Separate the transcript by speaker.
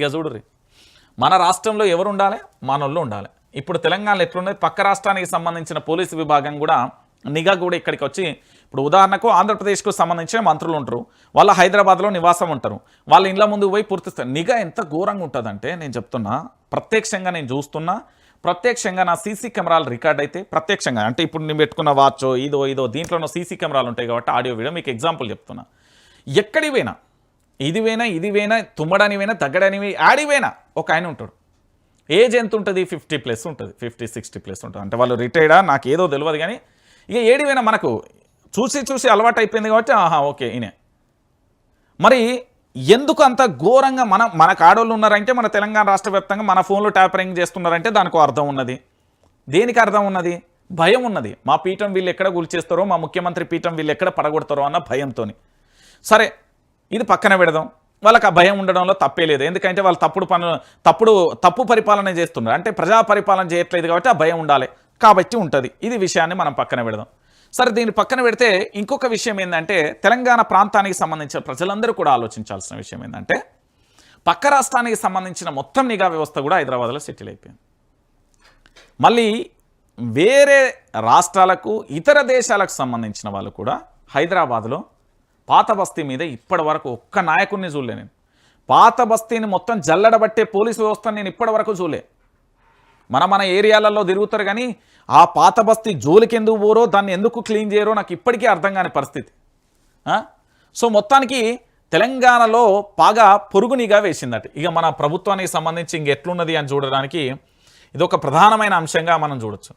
Speaker 1: ఇక చూడుర్రి. మన రాష్ట్రంలో ఎవరు ఉండాలి? మనోళ్ళు ఉండాలి. ఇప్పుడు తెలంగాణలో ఎట్లున్నది? పక్క రాష్ట్రానికి సంబంధించిన పోలీసు విభాగం కూడా నిఘా కూడా ఇక్కడికి వచ్చి ఇప్పుడు ఉదాహరణకు ఆంధ్రప్రదేశ్కు సంబంధించిన మంత్రులు ఉంటారు. వాళ్ళ హైదరాబాద్లో నివాసం ఉంటారు. వాళ్ళ ఇండ్ల ముందుకు పోయి పూర్తిస్తారు నిఘా ఎంత ఘోరంగా ఉంటుందంటే నేను చెప్తున్నా ప్రత్యక్షంగా నేను చూస్తున్నా ప్రత్యక్షంగా నా సీసీ కెమెరాలు రికార్డ్ అయితే ప్రత్యక్షంగా అంటే ఇప్పుడు నేను పెట్టుకున్న వాచో ఇదో ఇదో దీంట్లోనో సీసీ కెమెరాలు ఉంటాయి కాబట్టి ఆడియో వీడియో మీకు ఎగ్జాంపుల్ చెప్తున్నా. ఎక్కడి పోయినా ఇది వేనా ఇది వేనా తుమ్మడానికి వేనా తగ్గడానికి ఆడి ఒక ఆయన ఉంటాడు. ఏజ్ ఎంత ఉంటుంది? ఫిఫ్టీ ప్లస్ ఉంటుంది. ఫిఫ్టీ సిక్స్టీ ప్లస్ ఉంటుంది. అంటే వాళ్ళు రిటైర్డా నాకు ఏదో తెలియదు కానీ ఇక ఏడివైనా మనకు? చూసి చూసి అలవాటు అయిపోయింది కాబట్టి ఆహా ఓకే ఈయనే. మరి ఎందుకు అంత ఘోరంగా మన మనకు ఆడవాళ్ళు ఉన్నారంటే మన తెలంగాణ రాష్ట్ర వ్యాప్తంగా మన ఫోన్లో ట్యాపరింగ్ చేస్తున్నారంటే దానికి అర్థం ఉన్నది. దేనికి అర్థం ఉన్నది? భయం ఉన్నది. మా పీఠం వీళ్ళు ఎక్కడ గుల్చేస్తారో మా ముఖ్యమంత్రి పీఠం వీళ్ళు ఎక్కడ పడగొడతారో అన్న భయంతోని. సరే ఇది పక్కన పెడదాం. వాళ్ళకి ఆ భయం ఉండడంలో తప్పే లేదు. ఎందుకంటే వాళ్ళు తప్పుడు పనులు తప్పుడు తప్పు పరిపాలన చేస్తున్నారు. అంటే ప్రజా పరిపాలన చేయట్లేదు కాబట్టి ఆ భయం ఉండాలి. కాబట్టి ఉంటుంది. ఇది విషయాన్ని మనం పక్కన పెడదాం. సరే దీన్ని పక్కన పెడితే ఇంకొక విషయం ఏంటంటే తెలంగాణ ప్రాంతానికి సంబంధించిన ప్రజలందరూ కూడా ఆలోచించాల్సిన విషయం ఏంటంటే పక్క రాష్ట్రానికి సంబంధించిన మొత్తం నిఘా వ్యవస్థ కూడా హైదరాబాద్లో సెటిల్ అయిపోయింది. మళ్ళీ వేరే రాష్ట్రాలకు ఇతర దేశాలకు సంబంధించిన వాళ్ళు కూడా హైదరాబాద్లో పాత బస్తీ మీద ఇప్పటి వరకు ఒక్క నాయకుడిని చూడలే నేను. పాత బస్తీని మొత్తం జల్లడబట్టే పోలీసు వ్యవస్థను నేను ఇప్పటి వరకు చూడలే. మన మన ఏరియాలలో తిరుగుతారు కానీ ఆ పాత బస్తీ జోలికి ఎందుకు పోరో దాన్ని ఎందుకు క్లీన్ చేయరో నాకు ఇప్పటికీ అర్థం కాని పరిస్థితి. సో మొత్తానికి తెలంగాణలో బాగా పొరుగునిగా వేసిందట. ఇక మన ప్రభుత్వానికి సంబంధించి ఇంకెట్లున్నది అని చూడడానికి ఇది ఒక ప్రధానమైన అంశంగా మనం చూడొచ్చు.